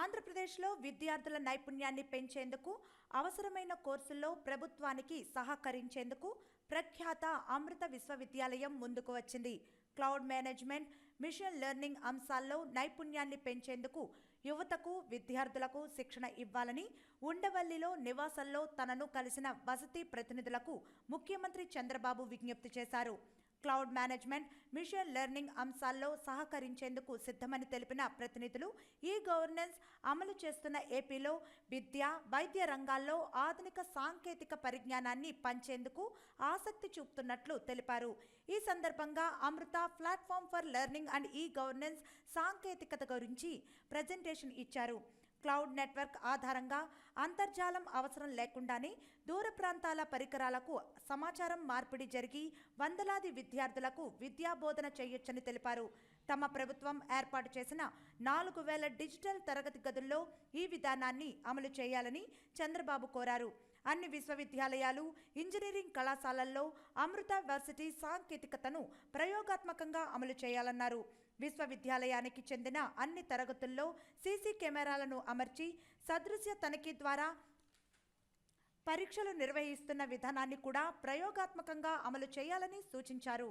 ఆంధ్రప్రదేశ్లో విద్యార్థుల నైపుణ్యాన్ని పెంచేందుకు అవసరమైన కోర్సుల్లో ప్రభుత్వానికి సహకరించేందుకు ప్రఖ్యాత అమృత విశ్వవిద్యాలయం ముందుకు వచ్చింది. క్లౌడ్ మేనేజ్మెంట్ మిషన్ లెర్నింగ్ అంశాల్లో నైపుణ్యాన్ని పెంచేందుకు యువతకు విద్యార్థులకు శిక్షణ ఇవ్వాలని ఉండవల్లిలో నివాసంలో తనను కలిసిన వసతి ప్రతినిధులకు ముఖ్యమంత్రి చంద్రబాబు విజ్ఞప్తి చేశారు. క్లౌడ్ మేనేజ్మెంట్ మిషన్ లెర్నింగ్ అంశాల్లో సహకరించేందుకు సిద్ధమని తెలిపిన ప్రతినిధులు ఈ గవర్నెన్స్ అమలు చేస్తున్న ఏపీలో విద్య వైద్య రంగాల్లో ఆధునిక సాంకేతిక పరిజ్ఞానాన్ని పంచేందుకు ఆసక్తి చూపుతున్నట్లు తెలిపారు. ఈ సందర్భంగా Amrita platform for learning and e governance సాంకేతికత గురించి ప్రజెంటేషన్ ఇచ్చారు. క్లౌడ్ నెట్వర్క్ ఆధారంగా అంతర్జాలం అవసరం లేకుండానే దూర ప్రాంతాల పరికరాలకు సమాచారం మార్పిడి జరిగి వందలాది విద్యార్థులకు విద్యాబోధన చేయొచ్చని తెలిపారు. తమ ప్రభుత్వం ఏర్పాటు చేసిన నాలుగు వేల డిజిటల్ తరగతి గదుల్లో ఈ విధానాన్ని అమలు చేయాలని చంద్రబాబు కోరారు. అన్ని విశ్వవిద్యాలయాలు ఇంజనీరింగ్ కళాశాలల్లో అమృత వర్సిటీ సాంకేతికతను ప్రయోగాత్మకంగా అమలు చేయాలన్నారు. విశ్వవిద్యాలయానికి చెందిన అన్ని తరగతుల్లో సీసీ కెమెరాలను అమర్చి సదృశ్య తనిఖీ ద్వారా పరీక్షలు నిర్వహిస్తున్న విధానాన్ని కూడా ప్రయోగాత్మకంగా అమలు చేయాలని సూచించారు.